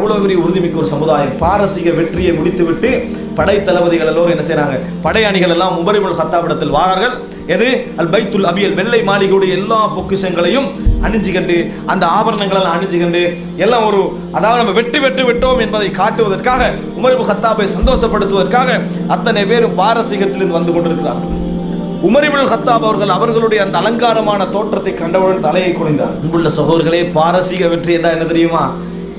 இவ்வளவு பெரிய உறுதிமிக்க ஒரு சமுதாயம். பாரசீக வெற்றியை முடித்துவிட்டு படை தளபதிகள் எல்லோரும் என்ன செய்யறாங்க படை அணிகள் எல்லாம் உபரிமுல் ஹத்தாபிடத்தில் வாரார்கள். எது? அல் பைத்துல் அபியல் வெள்ளை மாளிகையுடைய எல்லா பொக்கிஷங்களையும் அணிஞ்சுகண்டு அந்த ஆபரணங்கள் எல்லாம் அணிஞ்சுகண்டு எல்லாம் ஒரு அதாவது நம்ம வெற்றி வெற்றி விட்டோம் என்பதை காட்டுவதற்காக உமரிபுல் ஹத்தாபை சந்தோஷப்படுத்துவதற்காக அத்தனை பேரும் பாரசீகத்திலிருந்து வந்து கொண்டிருக்கிறார்கள். உமரிபுல் ஹத்தாப் அவர்கள் அவர்களுடைய அந்த அலங்காரமான தோற்றத்தை கண்டவுடன் தலையை குடைந்தார் அன்புள்ள சகோதர்களே பாரசீக வெற்றி என்ன என்ன தெரியுமா?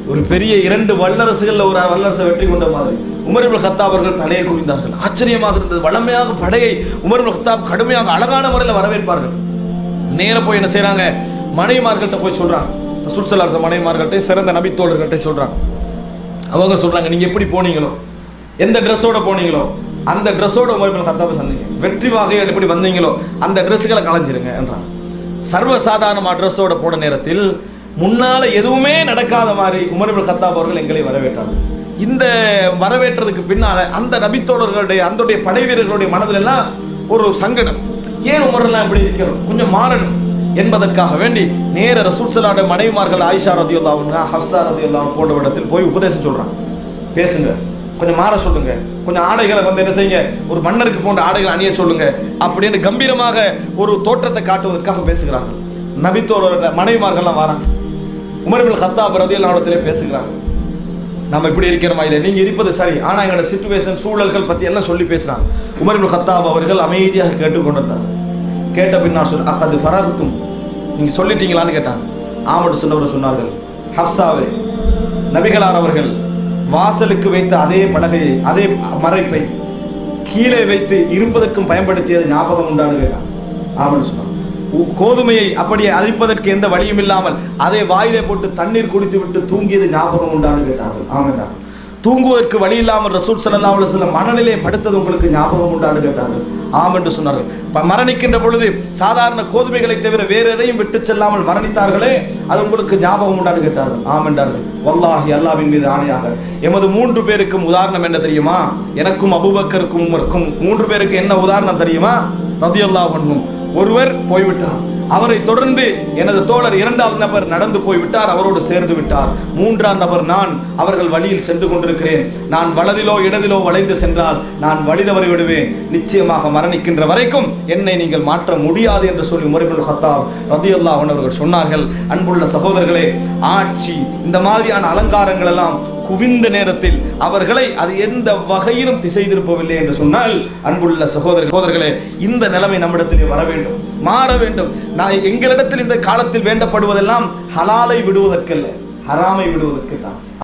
ஒரு பெரிய இரண்டு வல்லரசுகள்ல ஒரு வல்லரசை வெற்றி கொண்ட மாதிரி. உமரிபுல் ஹத்தாப் அவர்கள் தலையை குவிந்தார்கள் ஆச்சரியமாக இருந்தது. வளமையாக படையை உமரிபுல் ஹத்தாப் கடுமையாக அழகான முறையில் வரவேற்பார்கள். நேர போய் என்ன செய்கிறாங்க மனைவிமார்கள்ட்ட போய் சொல்றாங்க. சுற்றுலாச மனைவிமார்கள்ட்ட சிறந்த நபித்தோழர்கள்ட்ட சொல்றாங்க. அவங்க சொல்றாங்க நீங்க எப்படி போனீங்களோ? எந்த ட்ரெஸ்ஸோட போனீங்களோ அந்த ட்ரெஸ்ஸோட உமர் கத்தாவை சந்திங்க. வெற்றி வகையில் எப்படி வந்தீங்களோ அந்த ட்ரெஸ்ஸுகளை களைஞ்சிருங்க என்றாங்க. சர்வசாதாரணமாக ட்ரெஸ்ஸோட போன நேரத்தில் முன்னால எதுவுமே நடக்காத மாதிரி உமர்பில் கத்தாப் அவர்கள் எங்களை வரவேற்றார்கள் இந்த வரவேற்றதுக்கு பின்னால அந்த நபித்தோழர்களுடைய அந்தோடைய படை வீரர்களுடைய மனதில் எல்லாம் ஒரு சங்கடம். ஏன் உமரெல்லாம் இப்படி இருக்கிறோம்? கொஞ்சம் மாறணும் என்பதற்காக வேண்டி நேர ரசூல் மனைவிமார்கள் ஆயிஷா ரதியுல்லாவுங்க ஹப்சா ரதியுல்லாவும் போன்ற இடத்தில் போய் உபதேசம் சொல்கிறான் பேசுங்க. கொஞ்சம் மாற சொல்லுங்க. கொஞ்சம் ஆடைகளை வந்து என்ன செய்யுங்க? ஒரு மன்னருக்கு போன்ற ஆடைகளை அணிய சொல்லுங்க அப்படின்னு கம்பீரமாக ஒரு தோற்றத்தை காட்டுவதற்காக பேசுகிறாங்க நபித்தோரோட மனைவிமார்கள்லாம் வராங்க. உமர்பில் ஹத்தாப் நாடத்திலே பேசுகிறாங்க நம்ம இப்படி இருக்கிறோமா? இல்லை நீங்கள் இருப்பது சரி. ஆனால் எங்களோட சுச்சுவேஷன் சூழல்கள் பற்றி எல்லாம் சொல்லி பேசுகிறாங்க உமர் ஹத்தாப் கத்தாப் அவர்கள் அமைதியாக கேட்டுக்கொண்டிருந்தார் கேட்ட பின்னால் சொல் அது ஃபராகத்தும் நீங்கள் சொல்லிட்டீங்களான்னு கேட்டாங்க ஆமட்டு சொன்னவர் சொன்னார்கள் ஹப்சாவே நபிகளார் அவர்கள் வாசலுக்கு வைத்த அதே பலகையை அதே மறைப்பை கீழே வைத்து இருப்பதற்கும் பயன்படுத்தியது ஞாபகம் உண்டானு கேட்டான் ஆமட்டு சொன்னான். கோதுமையை அப்படியே அரிப்பதற்கு எந்த வழியும் இல்லாமல் அதை வாயிலே போட்டு தண்ணீர் குடித்து விட்டு தூங்கியது ஞாபகம் உண்டான்னு கேட்டார்கள். ஆமாண்டா தூங்குவதற்கு வழி இல்லாமல் ரசூல் ஸல்லல்லாஹு அலைஹி வஸல்லம் மனநிலை படுத்தது உங்களுக்கு ஞாபகம் உண்டான்னு கேட்டார்கள். ஆம் என்று சொன்னார்கள். இப்போ மரணிக்கின்ற பொழுது சாதாரண கோதுமைகளை தவிர வேறு எதையும் விட்டு செல்லாமல் மரணித்தார்களே அது உங்களுக்கு ஞாபகம் உண்டான்னு கேட்டார்கள். ஆம் என்றார்கள் வல்லாஹி அல்லாவின் மீது ஆணையாக. எமது மூன்று பேருக்கும் உதாரணம் என்ன தெரியுமா? எனக்கும் அபூபக்கருக்கும் மூன்று பேருக்கு என்ன உதாரணம் தெரியுமா? ரதியல்லா பண்ணும் ஒருவர் போய்விட்டார். அவரை தொடர்ந்து எனது தோழர் இரண்டாவது நபர் நடந்து போய்விட்டார் அவரோடு சேர்ந்து விட்டார். மூன்றாம் நபர் நான் அவர்கள் வழியில் சென்று கொண்டிருக்கிறேன். நான் வலதிலோ இடதிலோ வளைந்து சென்றால் நான் வழிதவரை விடுவேன். நிச்சயமாக மரணிக்கின்ற வரைக்கும் என்னை நீங்கள் மாற்ற முடியாது என்று சொல்லி முறைபுல் ஹத்தாப் ரதியுல்லாஹ் அவர்கள் சொன்னார்கள். அன்புள்ள சகோதரர்களே ஆட்சி இந்த மாதிரியான அலங்காரங்கள் எல்லாம் குவிந்த நேரத்தில் அவர்களை அது எந்த வகையிலும் திசை திருப்பவில்லை என்று சொன்னால் அன்புள்ள சகோதர சகோதரர்களே இந்த நிலைமை நம்மிடத்திலே வர வேண்டும் மாற வேண்டும். நான் எங்களிடத்தில் இந்த காலத்தில் வேண்டப்படுவதெல்லாம் ஹலாலை விடுவதற்கல்ல ஹராமை விடுவதற்கு தான்